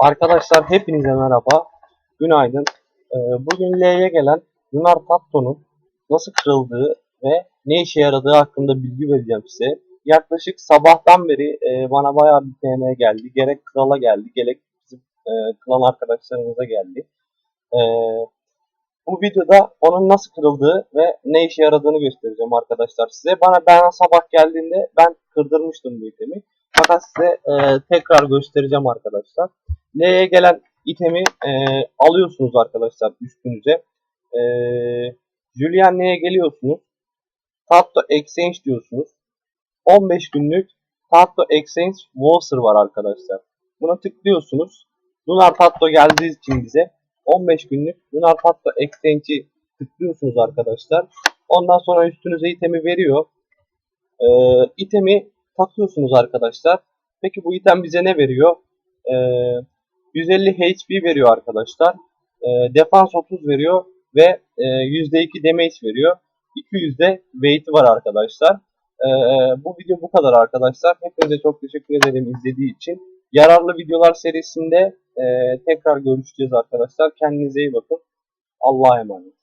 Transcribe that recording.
Arkadaşlar hepinize merhaba. Günaydın. Ee, Bugün L'ye gelen Lunar Tatto'nun nasıl kırıldığı ve ne işe yaradığı hakkında bilgi vereceğim size. Yaklaşık sabahtan beri e, bana bayağı bir PM geldi. Gerek krala geldi, gerek bizim e, klan arkadaşlarımıza geldi. E, bu videoda onun nasıl kırıldığı ve ne işe yaradığını göstereceğim arkadaşlar size. Bana ben sabah geldiğinde ben kırdırmıştım bu itemi. Fakat size e, tekrar göstereceğim arkadaşlar. L'ye gelen itemi e, alıyorsunuz arkadaşlar üstünüze. E, Julian L'ye geliyorsunuz. Tatto Exchange diyorsunuz. 15 günlük Tatto Exchange Voucher var arkadaşlar. Buna tıklıyorsunuz. Lunar Tatto geldiği için bize 15 günlük Lunar Tatto Exchange'i tıklıyorsunuz arkadaşlar. Ondan sonra üstünüze itemi veriyor. E, itemi takıyorsunuz arkadaşlar. Peki bu item bize ne veriyor? E, 150 HP veriyor arkadaşlar. E, defans 30 veriyor ve e, %2 damage veriyor. 200 de weight'i var arkadaşlar. E, bu video bu kadar arkadaşlar. Hepinize çok teşekkür ederim izlediği için. Yararlı videolar serisinde e, tekrar görüşeceğiz arkadaşlar. Kendinize iyi bakın. Allah'a emanet.